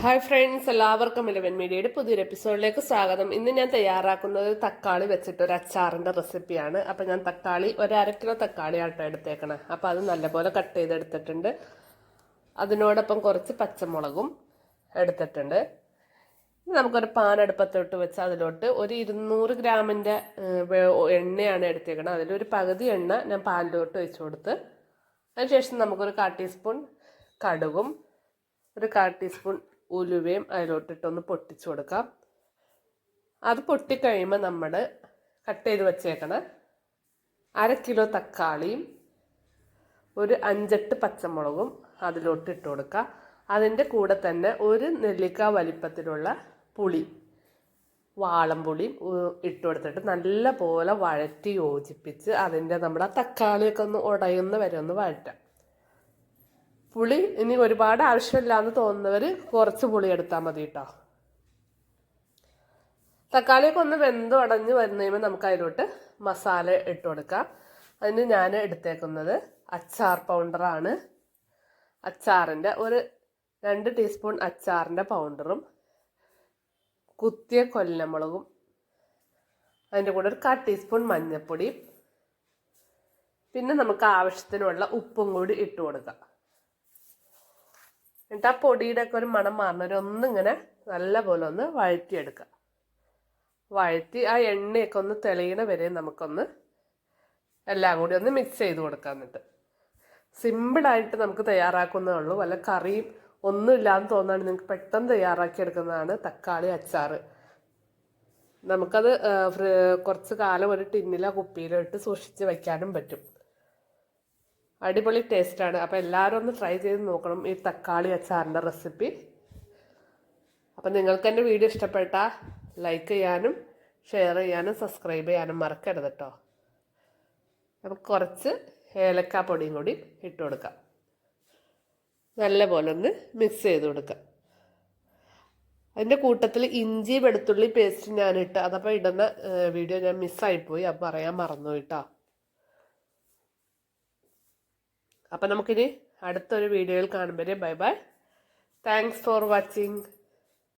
Hi friends എല്ലാവർക്കും Eleven മീഡിയയുടെ പുതിയൊരു എപ്പിസോഡിലേക്ക് സ്വാഗതം. ഇന്ന് ഞാൻ തയ്യാറാക്കുന്നത് തക്കാളി വെച്ചിട്ട് ഒരു അച്ചാറിന്റെ റെസിപ്പിയാണ് അപ്പം ഞാൻ തക്കാളി ഒരു അര കിലോ തക്കാളി ആട്ടോ എടുത്തേക്കണേ. അപ്പം അത് നല്ലപോലെ കട്ട് ചെയ്തെടുത്തിട്ടുണ്ട്. അതിനോടൊപ്പം കുറച്ച് പച്ചമുളകും എടുത്തിട്ടുണ്ട്. നമുക്കൊരു പാൻ അടുപ്പത്തോട്ട് വെച്ച് അതിലോട്ട് ഒരു ഇരുന്നൂറ് ഗ്രാമിന്റെ എണ്ണയാണ് എടുത്തേക്കണത് അതിലൊരു പകുതി എണ്ണ ഞാൻ പാനിലോട്ട് വെച്ച് കൊടുത്ത് അതിനുശേഷം നമുക്കൊരു കാ ടീസ്പൂൺ കടുകും ഒരു കാ ടീസ്പൂൺ ഉലുവയും അതിലോട്ടിട്ടൊന്ന് പൊട്ടിച്ചു കൊടുക്കാം. അത് പൊട്ടിക്കഴിയുമ്പോൾ നമ്മൾ കട്ട് ചെയ്ത് വച്ചേക്കണ അര കിലോ തക്കാളിയും ഒരു അഞ്ചെട്ട് പച്ചമുളകും അതിലോട്ട് ഇട്ട് കൊടുക്കുക അതിന്റെ കൂടെ തന്നെ ഒരു നെല്ലിക്ക വലിപ്പത്തിലുള്ള പുളി വാളംപുളിയും പുളി ഇട്ട് കൊടുത്തിട്ട് നല്ല പോലെ വഴറ്റി യോജിപ്പിച്ച് അതിന്റെ നമ്മുടെ തക്കാളിയൊക്കെ ഒന്ന് ഉടയുന്ന വരെ ഒന്ന് വഴറ്റാം. പുളി ഇനി ഒരുപാട് ആവശ്യമില്ല എന്ന് തോന്നുന്നവർ കുറച്ച് പുളി എടുത്താൽ മതി കേട്ടോ തക്കാളിയൊക്കെ ഒന്ന് വെന്ത് അടഞ്ഞ് വരുന്ന കഴിയുമ്പോൾ നമുക്ക് അതിലോട്ട് മസാല ഇട്ട് കൊടുക്കാം. അതിന് ഞാൻ എടുത്തേക്കുന്നത് അച്ചാർ പൗഡറാണ് അച്ചാറിന്റെ ഒരു രണ്ട് ടീസ്പൂൺ അച്ചാറിന്റെ പൗഡറും കുത്തിയ കൊല്ലമുളകും അതിന്റെ കൂടെ ഒരു കാ ടീസ്പൂൺ മഞ്ഞൾപ്പൊടിയും പിന്നെ നമുക്ക് ആവശ്യത്തിനുള്ള ഉപ്പും കൂടി ഇട്ട് കൊടുക്കാം. എന്നിട്ട് ആ പൊടിയുടെ ഒക്കെ ഒരു മണം മാറുന്നവരെ ഒന്നിങ്ങനെ നല്ല പോലെ ഒന്ന് വഴറ്റിയെടുക്കുക. വഴറ്റി ആ എണ്ണയൊക്കെ ഒന്ന് തെളിയണ വരെ നമുക്കൊന്ന് എല്ലാം കൂടി ഒന്ന് മിക്സ് ചെയ്ത് കൊടുക്കാം എന്നിട്ട്. സിമ്പിളായിട്ട് നമുക്ക് തയ്യാറാക്കുന്നേ ഉള്ളൂ. വല്ല കറിയും ഒന്നും ഇല്ലാന്ന് തോന്നുകയാണെങ്കിൽ നിങ്ങൾക്ക് പെട്ടെന്ന് തയ്യാറാക്കി എടുക്കുന്നതാണ് തക്കാളി അച്ചാറ്. നമുക്കത് കുറച്ച് കാലം ഒരു ടിന്നിലോ കുപ്പിയിലോ ഇട്ട് സൂക്ഷിച്ച് വയ്ക്കാനും പറ്റും. അടിപൊളി ടേസ്റ്റാണ് അപ്പോൾ എല്ലാവരും ഒന്ന് ട്രൈ ചെയ്ത് നോക്കണം ഈ തക്കാളി അച്ചാറിന്റെ റെസിപ്പി അപ്പം നിങ്ങൾക്ക് എന്റെ വീഡിയോ ഇഷ്ടപ്പെട്ടാൽ ലൈക്ക് ചെയ്യാനും ഷെയർ ചെയ്യാനും സബ്സ്ക്രൈബ് ചെയ്യാനും മറക്കരുത് കേട്ടോ നമുക്ക് കുറച്ച് ഏലക്ക പൊടിയും കൂടി ഇട്ട് കൊടുക്കാം. നല്ല പോലെ ഒന്ന് മിക്സ് ചെയ്ത് കൊടുക്കാം. അതിന്റെ കൂട്ടത്തിൽ ഇഞ്ചി വെളുത്തുള്ളി പേസ്റ്റ് ഞാനിട്ട് അതപ്പോൾ ഇടുന്ന വീഡിയോ ഞാൻ മിസ്സായിപ്പോയി അപ്പോൾ പറയാൻ മറന്നു കേട്ടോ അപ്പം നമുക്കിനി അടുത്തൊരു വീഡിയോയിൽ കാണുമ്പോൾ bye bye. Thanks for watching